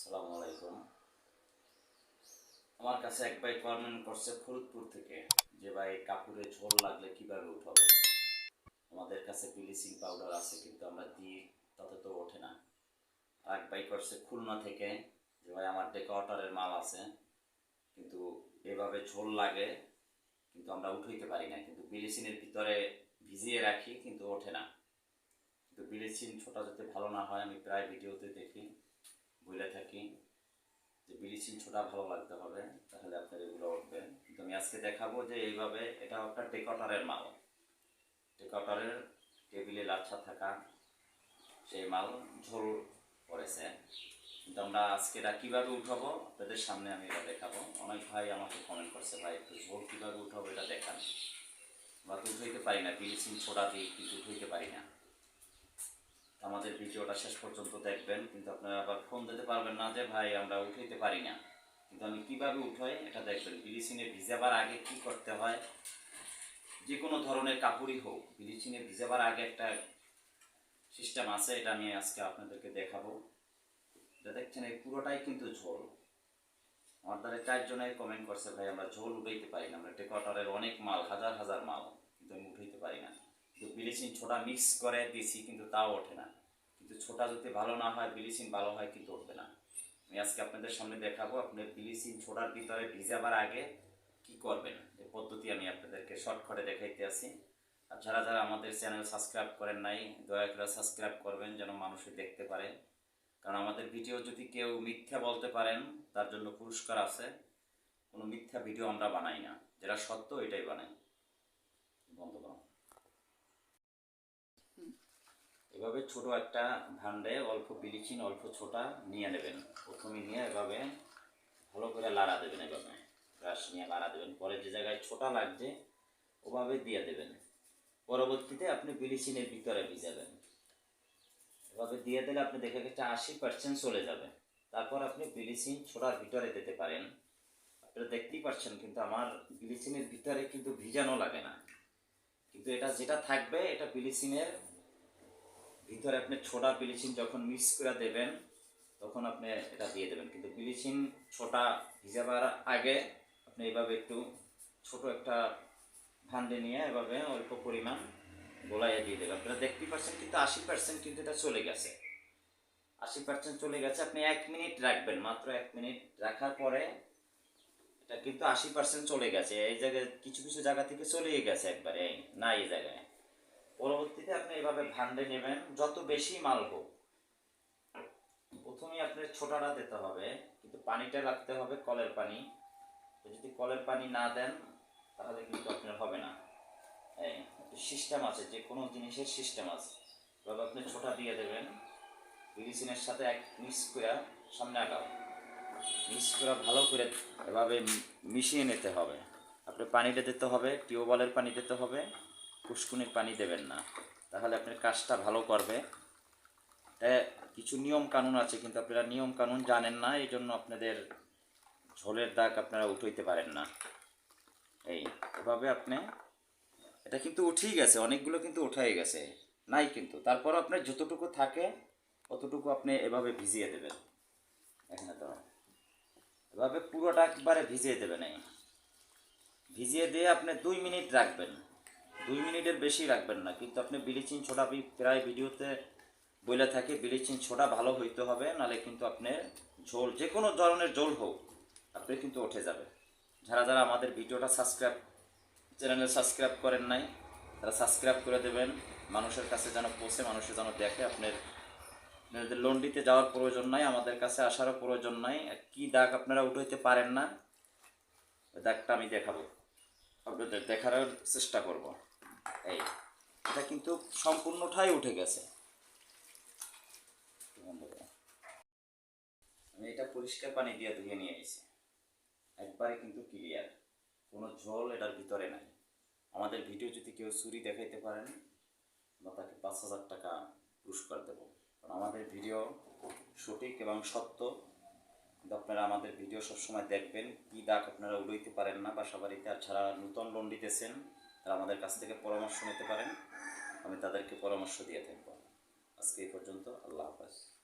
আসসালামু আলাইকুম। আমার কাছে এক ভাই কমেন্ট করছে ফরিদপুর থেকে যে, ভাই, কাপড়ে ঝোল লাগলে কীভাবে উঠাবো? আমাদের কাছে ব্লিচিং পাউডার আছে, কিন্তু আমরা দিই, তাতে তো ওঠে না। আর এক ভাই করছে খুলনা থেকে যে, ভাই, আমার ডেকোয়াটারের মাল আছে, কিন্তু এভাবে ঝোল লাগে, কিন্তু আমরা উঠাইতে পারি না। কিন্তু ব্লিচিংয়ের ভিতরে ভিজিয়ে রাখি, কিন্তু ওঠে না। কিন্তু ব্লিচিং ছোটা যাতে ভালো না হয়, আমি প্রায় ভিডিওতে দেখি। বলে থাকি যে ব্লিচিং ছোটা ভালো লাগতে হবে, তাহলে আপনার এগুলো উঠবে কিন্তু আমি আজকে দেখাবো যে এইভাবে, এটা একটা ডেকটারের মাল। ডেকটারের টেবিলে লাচ্ছা থাকা সেই মাল ঝোল পড়েছে কিন্তু আমরা আজকে এটা কীভাবে উঠাবো, আপনাদের সামনে আমি এটা দেখাবো। অনেক ভাই আমাকে কমেন্ট করছে, ভাই, একটু ঝোল কীভাবে উঠাবো এটা দেখান। বা উঠাইতে পারি না, ব্লিচিং ছোটা দিয়ে কিন্তু উঠাইতে পারি না। ভিডিওটা শেষ পর্যন্ত দেখবেন, কিন্তু আপনারা আবার ফোন দিতে পারবেন না যে, ভাই, আমরা উঠাইতে পারি না। কিন্তু আমি কীভাবে উঠাই, এটা দেখবেন। ব্লিচিংয়ে ভিজাবার আগে কি করতে হয়? যে কোনো ধরনের কাপড়ই হোক ব্লিচিংয়ে ভিজাবার আগে একটা সিস্টেম আছে, এটা আমি আজকে আপনাদেরকে দেখাবো। এটা দেখছেন, এই পুরোটাই কিন্তু ঝোল। আমার দ্বারা চারজনে কমেন্ট করছে, ভাই, আমরা ঝোল উঠাইতে পারি না, আমরা টেকটারের অনেক মাল, হাজার হাজার মাল, কিন্তু আমি উঠাইতে পারি না। কিন্তু ব্লিচিং ছোটা মিক্স করে দিছি, কিন্তু তাও ওঠে না। ছোটা যদি ভালো না হয় ব্লিচিং ভালো হয়, কিন্তু উঠবে না। আমি আজকে আপনাদের সামনে দেখাবো আপনি ব্লিচিং ছোটার ভিতরে ভিজাবার আগে কি করবেন। এই পদ্ধতি আমি আপনাদেরকে শর্টকাটে দেখাইতে আসি আর যারা যারা আমাদের চ্যানেল সাবস্ক্রাইব করেন নাই, দয়া করে সাবস্ক্রাইব করবেন যেন মানুষই দেখতে পারে। কারণ আমাদের ভিডিও যদি কেউ মিথ্যা বলতে পারেন, তার জন্য পুরস্কার আছে। কোনো মিথ্যা ভিডিও আমরা বানাই না। যেটা সত্য, এটাই বানাই বন্ধ করো এভাবে ছোট একটা ভান্ডে অল্প ব্লিচিং অল্প ছোটা নিয়ে নেবেন। প্রথমে নিয়ে এভাবে ভালো করে লাড়া দেবেন এভাবে। ব্রাশ নিয়ে লাড়া দেবেন। পরে যে জায়গায় ছোটা লাগছে, ওভাবে দিয়ে দেবেন। পরবর্তীতে আপনি ব্লিচিংয়ের ভিতরে ভিজাবেন এভাবে দিয়ে দিলে আপনি দেখে গেছে আশি পার্সেন্ট চলে যাবে। তারপর আপনি ব্লিচিং ছোটার ভিতরে দিতে পারেন। আপনারা দেখতেই পাচ্ছেন কিন্তু আমার ব্লিচিংয়ের ভিতরে কিন্তু ভিজানো লাগে না। কিন্তু এটা যেটা থাকবে, এটা ব্লিচিংয়ের ভিতরে আপনি ছোটা ব্লিচিং যখন মিক্স করে দেবেন, তখন আপনি এটা দিয়ে দেবেন। কিন্তু ব্লিচিং ছোটা ভিজাবার আগে আপনি এইভাবে একটু ছোট একটা ভান্ডে নিয়ে এভাবে অল্প পরিমাণ গোলাইয়া দিয়ে দেবেন। আপনারা দেখতে পাচ্ছেন কিন্তু আশি পার্সেন্ট কিন্তু এটা চলে গেছে। আশি পার্সেন্ট চলে গেছে, আপনি এক মিনিট রাখবেন। মাত্র এক মিনিট রাখার পরে এটা কিন্তু আশি পার্সেন্ট চলে গেছে। এই জায়গায় কিছু কিছু জায়গা থেকে চলেই গেছে একবারে না এই জায়গায়। পরবর্তীতে আপনি এভাবে ভান্ডে নেবেন, যত বেশি মাল হোক। প্রথমে আপনার ছোটাটা দিতে হবে, কিন্তু পানিটা রাখতে হবে কলের পানি। যদি কলের পানি না দেন, তাহলে কিন্তু আপনার হবে না। এই সিস্টেম আছে, যে কোনো জিনিসের সিস্টেম আছে। এভাবে আপনি ছোটা দিয়ে দেবেন ব্লিচিংয়ের সাথে এক মিক্স করে সামনে আগাও। মিক্স করে ভালো করে এভাবে মিশিয়ে নিতে হবে। আপনি পানিটা দিতে হবে, টিউবওয়েলের পানি দিতে হবে। পুষ্কুনির পানি দেবেন না। তাহলে আপনার কাজটা ভালো করবে। কিছু নিয়ম কানুন আছে, কিন্তু আপনারা নিয়ম কানুন জানেন না এই জন্য আপনাদের ঝোলের দাগ আপনারা উঠাইতে পারেন না। এই, এভাবে আপনি, এটা কিন্তু উঠেই গেছে, অনেকগুলো কিন্তু উঠাই গেছে, নাই কিন্তু। তারপর আপনার যতটুকু থাকে ততটুকু আপনি এভাবে ভিজিয়ে দেবেন। এখানে তো, এভাবে পুরোটা একবারে ভিজিয়ে দেবেন এই। ভিজিয়ে দিয়ে আপনি দুই মিনিট রাখবেন। দুই মিনিটের বেশি রাখবেন না। কিন্তু আপনি ব্লিচিং ছোটা আমি প্রায় ভিডিওতে বলে থাকি ব্লিচিং ছোটা ভালো হইতে হবে নাহলে কিন্তু আপনার ঝোল যে কোনো ধরনের ঝোল হোক, আপনি কিন্তু উঠে যাবে যারা যারা আমাদের ভিডিওটা সাবস্ক্রাইব, চ্যানেলে সাবস্ক্রাইব করেন নাই, তারা সাবস্ক্রাইব করে দেবেন। মানুষের কাছে যেন পৌঁছে মানুষের যেন দেখে, আপনার আপনাদের লন্ডিতে যাওয়ার প্রয়োজন নাই, আমাদের কাছে আসারও প্রয়োজন নাই। কি দাগ আপনারা উঠাইতে পারেন না দাগটা আমি দেখাবো। আপনাদের দেখার চেষ্টা করব। এই, এটা কিন্তু সম্পূর্ণটাই উঠে গেছে। আমি এটা পরিষ্কার পানি দিয়ে ধুয়ে নিয়ে এসেছি। একবারে কিন্তু ক্লিয়ার কোনো ঝোল এটার ভিতরে নাই। আমাদের ভিডিও যদি কেউ চুরি দেখাইতে পারেন, আমরা তাকে পাঁচ হাজার টাকা পুরস্কার দেবো। কারণ আমাদের ভিডিও সঠিক এবং সত্য। কিন্তু আপনারা আমাদের ভিডিও সবসময় দেখবেন, কী দাগ আপনারা উড়াইতে পারেন না। বাসা বাড়িতে আর যারা নূতন লোন দিতেছেন। তারা আমাদের কাছ থেকে পরামর্শ নিতে পারেন, আমি তাদেরকে পরামর্শ দিয়ে থাকব। আজকে এই পর্যন্ত, আল্লাহ হাফেজ।